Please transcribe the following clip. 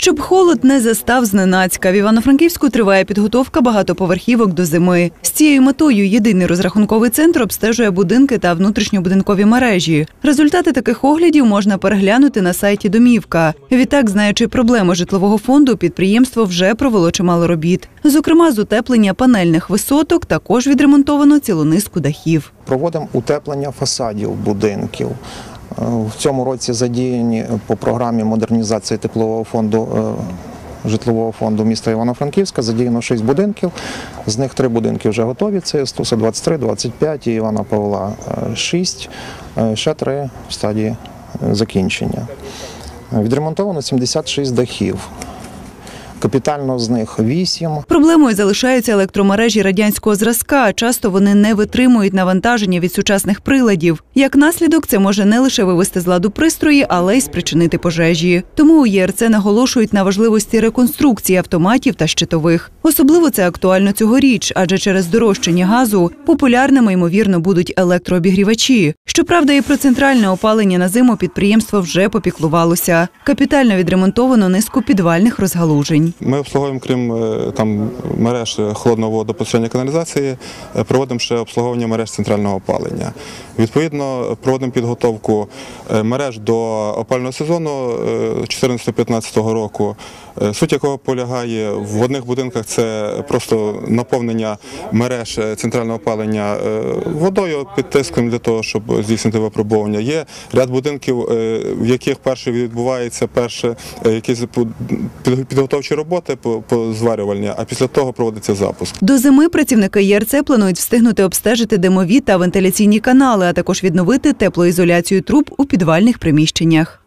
Щоб холод не застав зненацька, в Івано-Франківську триває підготовка багатоповерхівок до зими. З цією метою єдиний розрахунковий центр обстежує будинки та внутрішньобудинкові мережі. Результати таких оглядів можна переглянути на сайті Домівка. Відтак, знаючи проблеми житлового фонду, підприємство вже провело чимало робіт. Зокрема, з утеплення панельних висоток також відремонтовано цілу низку дахів. Проводимо утеплення фасадів будинків. Е, В цьому році задіяні по програмі модернізації теплового фонду. е, Житлового фонду міста Івано-Франківська задіяно 6 будинків. З них 3 будинки вже готові. Це Стуса 23, 25 і Івана Павла 6. Ще 3 в стадії е, закінчення. Е, Відремонтовано 76 дахів. Капітально з них 8. Проблемою залишаються електромережі радянського зразка. Часто вони не витримують навантаження від сучасних приладів. Як наслідок, це може не лише вивести з ладу пристрої, але й спричинити пожежі. Тому у ЄРЦ наголошують на важливості реконструкції автоматів та щитових. Особливо це актуально цьогоріч, адже через дорожчання газу популярними ймовірно будуть електрообігрівачі. Щоправда, і про центральне опалення на зиму підприємство вже попіклувалося. Капітально відремонтовано низку підвальних розгалужень. Ми обслуговуємо, крім е, там мереж холодного водопостачання каналізації, е, проводимо ще обслуговування мереж центрального опалення. Відповідно, проводимо підготовку е, мереж до опального сезону е, 14-15 року. е, Суть якого полягає в одних будинках це просто наповнення мереж е, центрального опалення е, водою під тиском для того, щоб здійснити випробування. Є ряд будинків, е, в яких перше відбувається перше е, якісь підготовчі роботи по зварювальні, а після того проводиться запуск. До зими працівники ЄРЦ планують встигнути обстежити димові та вентиляційні канали, а також відновити теплоізоляцію труб у підвальних приміщеннях.